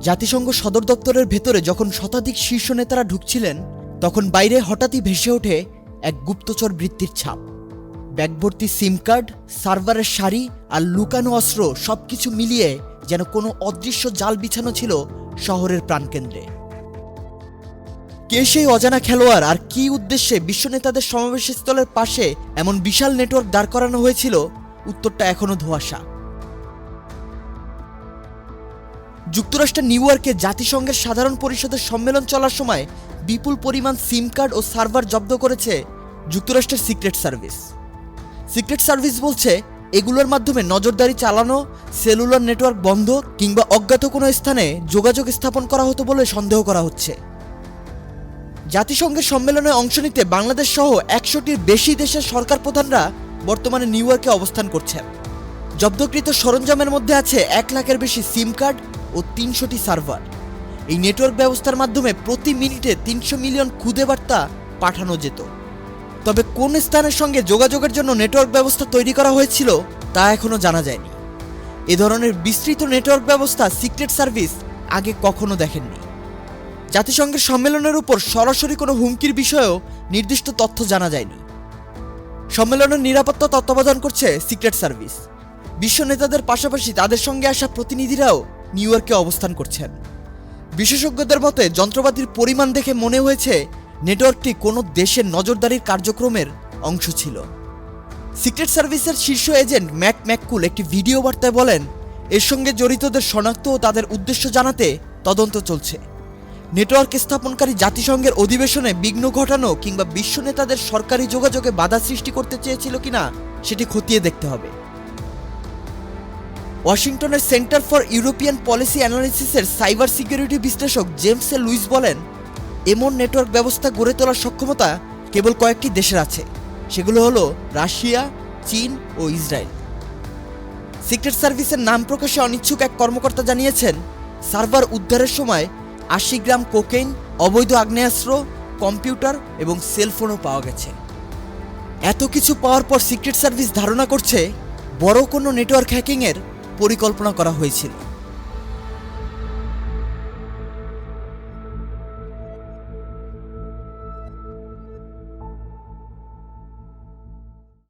জাতিসংঘ সদর দপ্তরের ভেতরে যখন শতাধিক শীর্ষ নেতারা ঢুকছিলেন, তখন বাইরে হঠাৎই ভেসে ওঠে এক গুপ্তচর বৃত্তির ছাপ। ব্যাগভর্তি সিম কার্ড, সার্ভারের শাড়ি আর লুকানো অস্ত্র সবকিছু মিলিয়ে যেন কোনো অদৃশ্য জাল বিছানো ছিল শহরের প্রাণকেন্দ্রে। কে সেই অজানা খেলোয়াড় আর কি উদ্দেশ্যে বিশ্ব নেতাদের সমাবেশস্থলের পাশে এমন বিশাল নেটওয়ার্ক দাঁড় করানো হয়েছিল? উত্তরটা এখনও ধোঁয়াশা। যুক্তরাষ্ট্রের নিউ ইয়র্কে জাতিসংঘের সাধারণ পরিষদের সম্মেলন চলার সময় বিপুল পরিমাণ সিম কার্ড ও সার্ভার জব্দ করেছে যুক্তরাষ্ট্রের সিক্রেট সার্ভিস। সিক্রেট সার্ভিস বলছে, এগুলোর মাধ্যমে নজরদারি চালানো, সেলুলার নেটওয়ার্ক বন্ধ কিংবা অজ্ঞাত কোনো স্থানে যোগাযোগ স্থাপন করা হতো বলে সন্দেহ করা হচ্ছে। জাতিসংঘের সম্মেলনে অংশ নিতে বাংলাদেশ সহ একশোটির বেশি দেশের সরকার প্রধানরা বর্তমানে নিউ ইয়র্কে অবস্থান করছেন। জব্দকৃত সরঞ্জামের মধ্যে আছে এক লাখের বেশি সিম কার্ড ও তিনশোটি সার্ভার। এই নেটওয়ার্ক ব্যবস্থার মাধ্যমে প্রতি মিনিটে তিনশো মিলিয়ন খুদে বার্তা পাঠানো যেত। তবে কোন স্থানের সঙ্গে যোগাযোগের জন্য নেটওয়ার্ক ব্যবস্থা তৈরি করা হয়েছিল তা এখনও জানা যায়নি। এ ধরনের বিস্তৃত নেটওয়ার্ক ব্যবস্থা সিক্রেট সার্ভিস আগে কখনো দেখেননি। জাতিসংঘের সম্মেলনের উপর সরাসরি কোনো হুমকির বিষয়েও নির্দিষ্ট তথ্য জানা যায়নি। সম্মেলনের নিরাপত্তা তত্ত্বাবধান করছে সিক্রেট সার্ভিস। বিশ্ব নেতাদের পাশাপাশি তাদের সঙ্গে আসা প্রতিনিধিরাও নিউ ইয়র্কে অবস্থান করছেন। বিশেষজ্ঞদের মতে, যন্ত্রপাতির পরিমাণ দেখে মনে হয়েছে নেটওয়ার্কটি কোনো দেশের নজরদারির কার্যক্রমের অংশ ছিল। সিক্রেট সার্ভিসের শীর্ষ এজেন্ট ম্যাক ম্যাককুল একটি ভিডিও বার্তায় বলেন, এর সঙ্গে জড়িতদের শনাক্ত ও তাদের উদ্দেশ্য জানাতে তদন্ত চলছে। নেটওয়ার্ক স্থাপনকারী জাতিসংঘের অধিবেশনে বিঘ্ন ঘটানো কিংবা বিশ্ব নেতাদের সরকারি যোগাযোগে বাধা সৃষ্টি করতে চেয়েছিল কিনা, সেটি খতিয়ে দেখতে হবে। ওয়াশিংটনের সেন্টার ফর ইউরোপিয়ান পলিসি অ্যানালিসিসের সাইবার সিকিউরিটি বিশ্লেষক জেমস এ লুইস বলেন, এমন নেটওয়ার্ক ব্যবস্থা গড়ে তোলার সক্ষমতা কেবল কয়েকটি দেশের আছে। সেগুলো হলো রাশিয়া, চীন ও ইসরায়েল। সিক্রেট সার্ভিসের নাম প্রকাশে অনিচ্ছুক এক কর্মকর্তা জানিয়েছেন, সার্ভার উদ্ধারের সময় আশি গ্রাম কোকেইন, অবৈধ আগ্নেয়াস্ত্র, কম্পিউটার এবং সেলফোনও পাওয়া গেছে। এত কিছু পাওয়ার পর সিক্রেট সার্ভিস ধারণা করছে, বড় কোনো নেটওয়ার্ক হ্যাকিংয়ের পরিকল্পনা করা হয়েছিল।